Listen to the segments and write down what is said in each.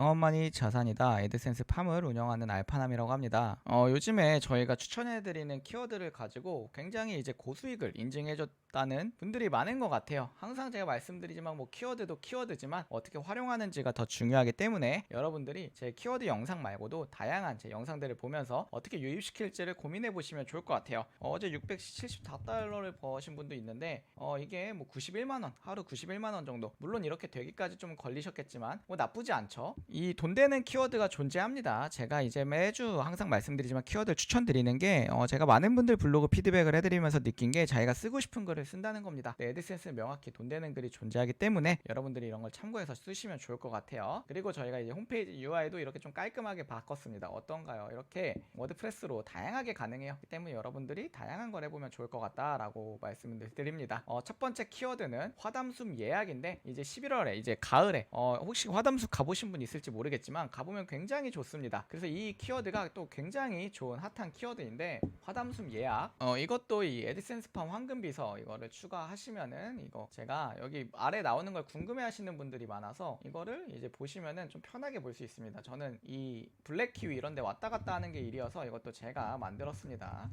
영업만이 자산이다. 에드센스 팜을 운영하는 알파남이라고 합니다. 어, 요즘에 저희가 추천해드리는 키워드를 가지고 굉장히 이제 고수익을 인증해줬다는 분들이 많은 것 같아요. 항상 제가 말씀드리지만 뭐 키워드도 키워드지만 어떻게 활용하는지가 더 중요하기 때문에 여러분들이 제 키워드 영상 말고도 다양한 제 영상들을 보면서 어떻게 유입시킬지를 고민해 보시면 좋을 것 같아요. 어, 제 674달러를 버신 분도 있는데 어, 이게 뭐 91만 원, 하루 91만 원 정도. 물론 이렇게 되기까지 좀 걸리셨겠지만 뭐 나쁘지 않죠. 이 돈 되는 키워드가 존재합니다. 제가 이제 매주 항상 말씀드리지만 키워드 추천드리는 게 어, 제가 많은 분들 블로그 피드백을 해드리면서 느낀 게 자기가 쓰고 싶은 글을 쓴다는 겁니다. 네, 에드센스는 명확히 돈 되는 글이 존재하기 때문에 여러분들이 이런 걸 참고해서 쓰시면 좋을 것 같아요. 그리고 저희가 이제 홈페이지 UI도 이렇게 좀 깔끔하게 바꿨습니다. 어떤가요? 이렇게 워드프레스로 다양하게 가능해요. 그 때문에 여러분들이 다양한 걸 해보면 좋을 것 같다라고 말씀을 드립니다. 어, 첫 번째 키워드는 화담숲 예약인데 이제 11월에 이제 가을에 어, 혹시 화담숲 가보신 분 있 을지 모르겠지만 가보면 굉장히 좋습니다. 그래서 이 키워드가 또 굉장히 좋은 핫한 키워드인데 화담숲 예약 어, 이것도 이 에드센스팜 황금비서 이거를 추가하시면은 이거 제가 여기 아래 나오는 걸 궁금해 하시는 분들이 많아서 이거를 이제 보시면은 좀 편하게 볼 수 있습니다. 저는 이 블랙키위 이런 데 왔다 갔다 하는 게 일이어서 이것도 제가 만들었습니다.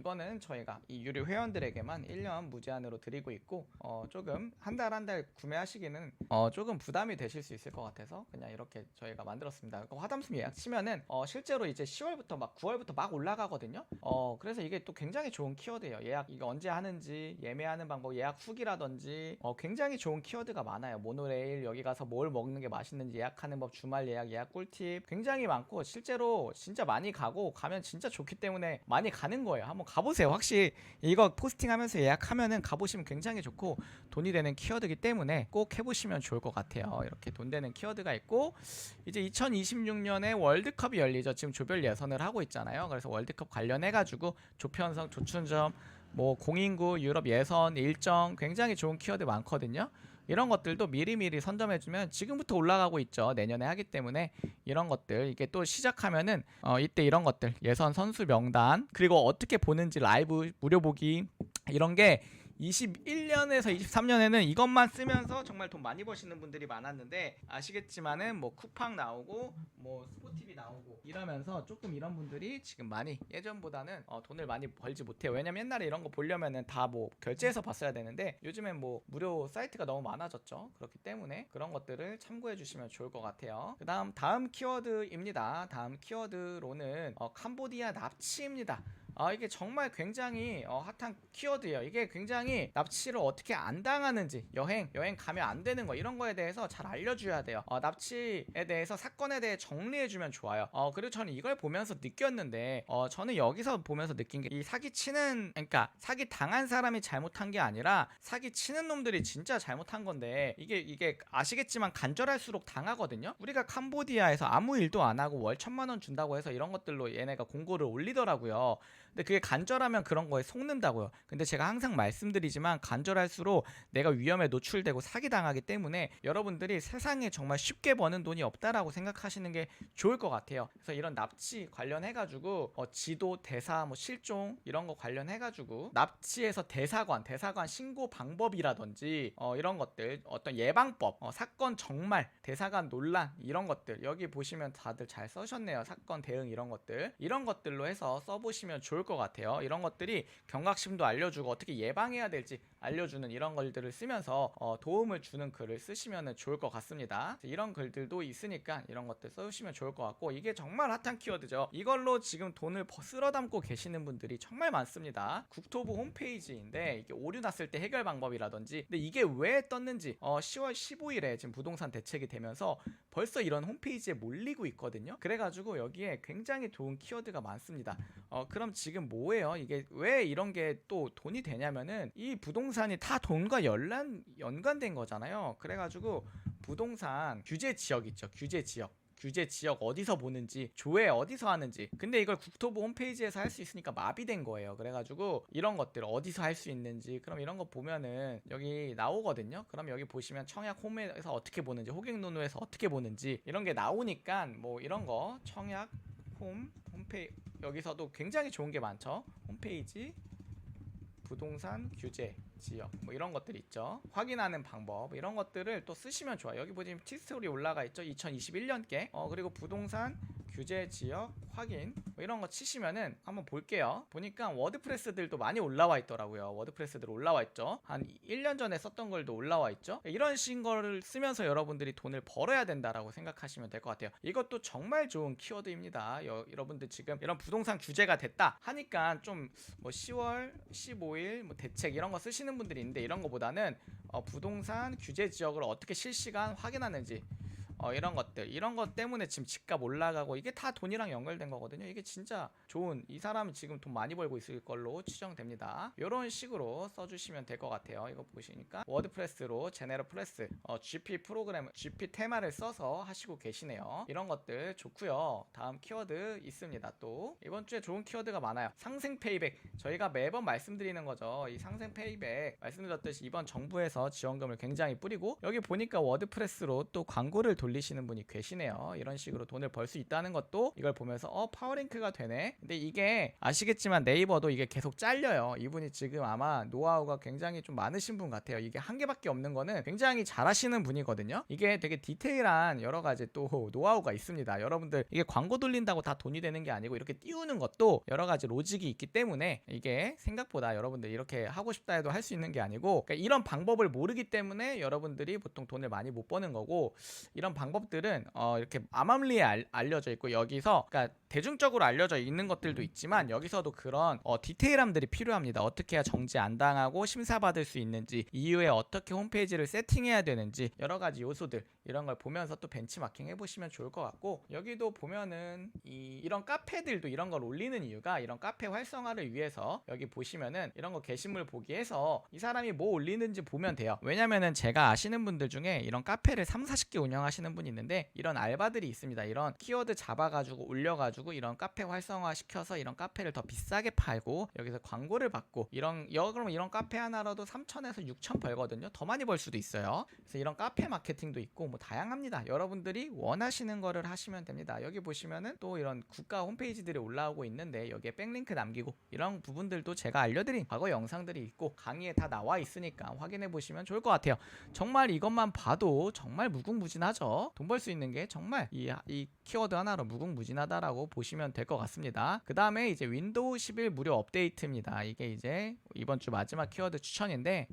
이거는 저희가 이 유료 회원들에게만 1년 무제한으로 드리고 있고 어 조금 한달 한 달 구매하시기는 어 조금 부담이 되실 수 있을 것 같아서 그냥 이렇게 저희가 만들었습니다. 그러니까 화담숲 예약 치면은 어 실제로 이제 10월부터 막 9월부터 막 올라가거든요. 어 그래서 이게 또 굉장히 좋은 키워드예요. 예약 이거 언제 하는지 예매하는 방법 예약 후기라든지 어 굉장히 좋은 키워드가 많아요. 모노레일 여기 가서 뭘 먹는 게 맛있는지 예약하는 법 주말 예약 예약 꿀팁 굉장히 많고 실제로 진짜 많이 가고 가면 진짜 좋기 때문에 많이 가는 거예요. 한번 가보세요. 확실히 이거 포스팅하면서 예약하면은 가보시면 굉장히 좋고 돈이 되는 키워드이기 때문에 꼭 해보시면 좋을 것 같아요. 이렇게 돈 되는 키워드가 있고 이제 2026년에 월드컵이 열리죠. 지금 조별 예선을 하고 있잖아요. 그래서 월드컵 관련해가지고 조편성, 조춘점, 뭐 공인구, 유럽 예선 일정 굉장히 좋은 키워드 많거든요. 이런 것들도 미리미리 선점해주면 지금부터 올라가고 있죠. 내년에 하기 때문에 이런 것들. 이게 또 시작하면은 어, 이때 이런 것들. 예선 선수 명단. 그리고 어떻게 보는지 라이브 무료 보기. 이런 게 21년에서 23년에는 이것만 쓰면서 정말 돈 많이 버시는 분들이 많았는데 아시겠지만은 뭐 쿠팡 나오고 뭐 스포티비 나오고 이러면서 조금 이런 분들이 지금 많이 예전보다는 어, 돈을 많이 벌지 못해요. 왜냐면 옛날에 이런 거 보려면은 다 뭐 결제해서 봤어야 되는데 요즘엔 뭐 무료 사이트가 너무 많아졌죠. 그렇기 때문에 그런 것들을 참고해 주시면 좋을 것 같아요. 그다음 다음 키워드입니다. 다음 키워드로는 어, 캄보디아 납치입니다. 아 이게 정말 굉장히 어, 핫한 키워드예요. 이게 굉장히 납치를 어떻게 안 당하는지 여행 여행 가면 안 되는 거 이런 거에 대해서 잘 알려줘야 돼요. 어, 납치에 대해서 사건에 대해 정리해주면 좋아요. 어 그리고 저는 이걸 보면서 느꼈는데 어 저는 여기서 보면서 느낀 게 이 사기 치는 그러니까 사기 당한 사람이 잘못한 게 아니라 사기 치는 놈들이 진짜 잘못한 건데 이게 이게 아시겠지만 간절할수록 당하거든요. 우리가 캄보디아에서 아무 일도 안 하고 월 천만 원 준다고 해서 이런 것들로 얘네가 공고를 올리더라고요. 근데 그게 간절하면 그런 거에 속는다고요. 근데 제가 항상 말씀드리지만 간절할수록 내가 위험에 노출되고 사기당하기 때문에 여러분들이 세상에 정말 쉽게 버는 돈이 없다라고 생각하시는 게 좋을 것 같아요. 그래서 이런 납치 관련해가지고 어, 지도, 대사, 뭐 실종 이런 거 관련해가지고 납치에서 대사관, 대사관 신고 방법이라든지 어, 이런 것들 어떤 예방법, 어, 사건 정말 대사관 논란 이런 것들 여기 보시면 다들 잘 써셨네요. 사건 대응 이런 것들 이런 것들로 해서 써보시면 좋을 것 같아요. 이런 것들이 경각심도 알려주고 어떻게 예방해야 될지 알려주는 이런 글들을 쓰면서 어, 도움을 주는 글을 쓰시면 좋을 것 같습니다. 이런 글들도 있으니까 이런 것들 써주시면 좋을 것 같고 이게 정말 핫한 키워드죠. 이걸로 지금 돈을 버- 쓸어 담고 계시는 분들이 정말 많습니다. 국토부 홈페이지인데 이게 오류 났을 때 해결 방법이라든지 근데 이게 왜 떴는지 어, 10월 15일에 지금 부동산 대책이 되면서 벌써 이런 홈페이지에 몰리고 있거든요. 그래가지고 여기에 굉장히 좋은 키워드가 많습니다. 어, 그럼 지금 뭐예요? 이게 왜 이런 게 또 돈이 되냐면은 이 부동산이 다 돈과 연관 연관된 거잖아요. 그래가지고 부동산 규제 지역 있죠. 규제 지역. 규제 지역 어디서 보는지 조회 어디서 하는지 근데 이걸 국토부 홈페이지에서 할 수 있으니까 마비된 거예요 그래가지고 이런 것들 어디서 할 수 있는지 그럼 이런 거 보면은 여기 나오거든요 그럼 여기 보시면 청약 홈에서 어떻게 보는지 호객노노에서 어떻게 보는지 이런 게 나오니까 뭐 이런 거 청약 홈 홈페이 여기서도 굉장히 좋은 게 많죠 홈페이지 부동산 규제 지역 뭐 이런 것들 있죠. 확인하는 방법 이런 것들을 또 쓰시면 좋아요. 여기 보시면 티스토리 올라가 있죠. 2021년께 어 그리고 부동산 규제 지역 확인 뭐 이런 거 치시면은 한번 볼게요. 보니까 워드프레스들도 많이 올라와 있더라고요. 워드프레스들 올라와 있죠. 한 1년 전에 썼던 걸도 올라와 있죠. 이런 식 거를 쓰면서 여러분들이 돈을 벌어야 된다라고 생각하시면 될 것 같아요. 이것도 정말 좋은 키워드입니다. 여, 여러분들 지금 이런 부동산 규제가 됐다 하니까 좀 뭐 10월, 15일 뭐 대책 이런 거 쓰시는 분들이 있는데 이런 거보다는 어, 부동산 규제 지역을 어떻게 실시간 확인하는지 어, 이런 것들 이런 것 때문에 지금 집값 올라가고 이게 다 돈이랑 연결된 거거든요. 이게 진짜 좋은 이 사람은 지금 돈 많이 벌고 있을 걸로 추정됩니다. 이런 식으로 써주시면 될 것 같아요. 이거 보시니까 워드프레스로 제네럴 프레스 어, GP 프로그램 GP 테마를 써서 하시고 계시네요. 이런 것들 좋고요. 다음 키워드 있습니다. 또 이번 주에 좋은 키워드가 많아요. 상생 페이백 저희가 매번 말씀드리는 거죠. 이 상생 페이백 말씀드렸듯이 이번 정부에서 지원금을 굉장히 뿌리고 여기 보니까 워드프레스로 또 광고를 돌 리시는 분이 계시네요. 이런 식으로 돈을 벌 수 있다는 것도 이걸 보면서 어 파워링크가 되네. 근데 이게 아시겠지만 네이버도 이게 계속 잘려요. 이분이 지금 아마 노하우가 굉장히 좀 많으신 분 같아요. 이게 한 개밖에 없는 거는 굉장히 잘하시는 분이거든요. 이게 되게 디테일한 여러 가지 또 노하우가 있습니다. 여러분들 이게 광고 돌린다고 다 돈이 되는 게 아니고 이렇게 띄우는 것도 여러 가지 로직이 있기 때문에 이게 생각보다 여러분들 이렇게 하고 싶다 해도 할 수 있는 게 아니고 그러니까 이런 방법을 모르기 때문에 여러분들이 보통 돈을 많이 못 버는 거고 이런 방법들은 어 이렇게 암암리에 알, 알려져 있고 여기서 그러니까 대중적으로 알려져 있는 것들도 있지만 여기서도 그런 어, 디테일함들이 필요합니다. 어떻게 해야 정지 안 당하고 심사받을 수 있는지 이후에 어떻게 홈페이지를 세팅해야 되는지 여러 가지 요소들 이런 걸 보면서 또 벤치마킹 해보시면 좋을 것 같고 여기도 보면은 이, 이런 카페들도 이런 걸 올리는 이유가 이런 카페 활성화를 위해서 여기 보시면은 이런 거 게시물 보기 해서 이 사람이 뭐 올리는지 보면 돼요. 왜냐면은 제가 아시는 분들 중에 이런 카페를 3, 40개 운영하시는 분이 있는데 이런 알바들이 있습니다. 이런 키워드 잡아가지고 올려가지고 이런 카페 활성화 시켜서 이런 카페를 더 비싸게 팔고 여기서 광고를 받고 이런 여 그럼 이런 카페 하나라도 3천에서 6천 벌거든요. 더 많이 벌 수도 있어요. 그래서 이런 카페 마케팅도 있고 뭐 다양합니다. 여러분들이 원하시는 거를 하시면 됩니다. 여기 보시면은 또 이런 국가 홈페이지들이 올라오고 있는데 여기에 백링크 남기고 이런 부분들도 제가 알려드린 과거 영상들이 있고 강의에 다 나와 있으니까 확인해 보시면 좋을 것 같아요. 정말 이것만 봐도 정말 무궁무진하죠. 돈 벌 수 있는 게 정말 이, 이 키워드 하나로 무궁무진하다라고 보시면 될 것 같습니다. 그 다음에 이제 윈도우 11 무료 업데이트입니다. 이게 이제 이번 주 마지막 키워드 추천인데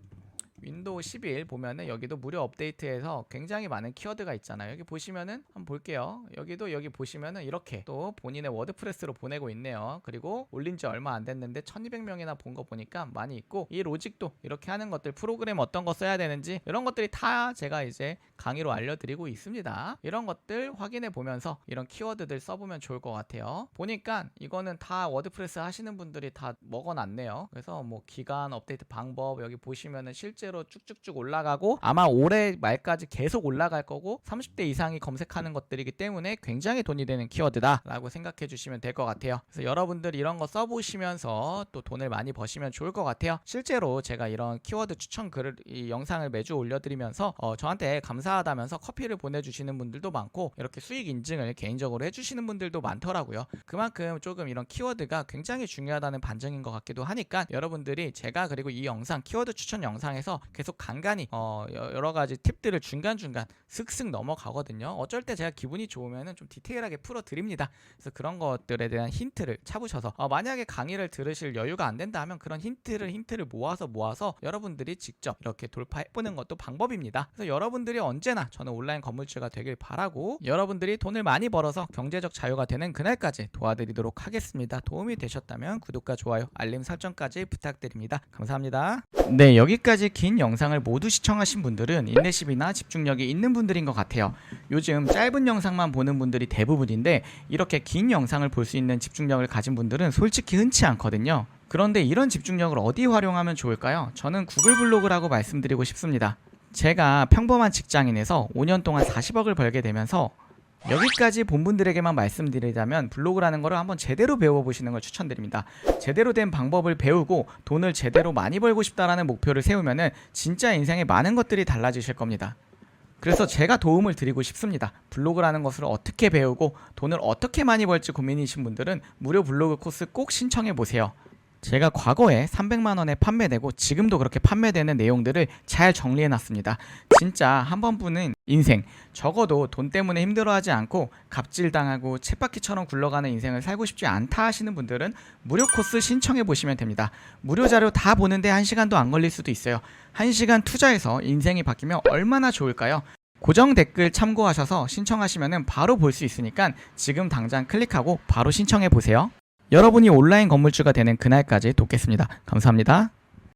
윈도우 11 보면은 여기도 무료 업데이트에서 굉장히 많은 키워드가 있잖아요. 여기 보시면은 한번 볼게요. 여기도 여기 보시면은 이렇게 또 본인의 워드프레스로 보내고 있네요. 그리고 올린 지 얼마 안 됐는데 1200명이나 본 거 보니까 많이 있고 이 로직도 이렇게 하는 것들 프로그램 어떤 거 써야 되는지 이런 것들이 다 제가 이제 강의로 알려드리고 있습니다. 이런 것들 확인해 보면서 이런 키워드들 써보면 좋을 것 같아요. 보니까 이거는 다 워드프레스 하시는 분들이 다 먹어놨네요. 그래서 뭐 기간 업데이트 방법 여기 보시면은 실제로 쭉쭉쭉 올라가고 아마 올해 말까지 계속 올라갈 거고 30대 이상이 검색하는 것들이기 때문에 굉장히 돈이 되는 키워드다라고 생각해 주시면 될 것 같아요. 그래서 여러분들 이런 거 써보시면서 또 돈을 많이 버시면 좋을 것 같아요. 실제로 제가 이런 키워드 추천 글을 이 영상을 매주 올려드리면서 어, 저한테 감사하다면서 커피를 보내주시는 분들도 많고 이렇게 수익 인증을 개인적으로 해주시는 분들도 많더라고요. 그만큼 조금 이런 키워드가 굉장히 중요하다는 반증인 것 같기도 하니까 여러분들이 제가 그리고 이 영상 키워드 추천 영상에서 계속 간간히 어, 여- 여러 가지 팁들을 중간중간 슥슥 넘어가거든요. 어쩔 때 제가 기분이 좋으면은 좀 디테일하게 풀어 드립니다. 그래서 그런 것들에 대한 힌트를 찾으셔서 어, 만약에 강의를 들으실 여유가 안 된다 하면 그런 힌트를 힌트를 모아서 모아서 여러분들이 직접 이렇게 돌파해 보는 것도 방법입니다. 그래서 여러분들이 언제나 저는 온라인 건물주가 되길 바라고 여러분들이 돈을 많이 벌어서 경제적 자유가 되는 그날까지 도와드리도록 하겠습니다. 도움이 되셨다면 구독과 좋아요, 알림 설정까지 부탁드립니다. 감사합니다. 네, 여기까지 긴 영상을 모두 시청하신 분들은 인내심이나 집중력이 있는 분들인 것 같아요. 요즘 짧은 영상만 보는 분들이 대부분인데 이렇게 긴 영상을 볼 수 있는 집중력을 가진 분들은 솔직히 흔치 않거든요. 그런데 이런 집중력을 어디 활용하면 좋을까요? 저는 구글 블로그라고 말씀드리고 싶습니다. 제가 평범한 직장인에서 5년 동안 40억을 벌게 되면서 여기까지 본 분들에게만 말씀드리자면 블로그라는 거를 한번 제대로 배워보시는 걸 추천드립니다. 제대로 된 방법을 배우고 돈을 제대로 많이 벌고 싶다라는 목표를 세우면은 진짜 인생에 많은 것들이 달라지실 겁니다. 그래서 제가 도움을 드리고 싶습니다. 블로그라는 것을 어떻게 배우고 돈을 어떻게 많이 벌지 고민이신 분들은 무료 블로그 코스 꼭 신청해 보세요. 제가 과거에 300만 원에 판매되고 지금도 그렇게 판매되는 내용들을 잘 정리해 놨습니다. 진짜 한 번뿐인 인생 적어도 돈 때문에 힘들어하지 않고 갑질당하고 쳇바퀴처럼 굴러가는 인생을 살고 싶지 않다 하시는 분들은 무료 코스 신청해 보시면 됩니다. 무료 자료 다 보는데 1시간도 안 걸릴 수도 있어요. 1시간 투자해서 인생이 바뀌면 얼마나 좋을까요? 고정 댓글 참고하셔서 신청하시면 바로 볼 수 있으니까 지금 당장 클릭하고 바로 신청해 보세요. 여러분이 온라인 건물주가 되는 그날까지 돕겠습니다. 감사합니다.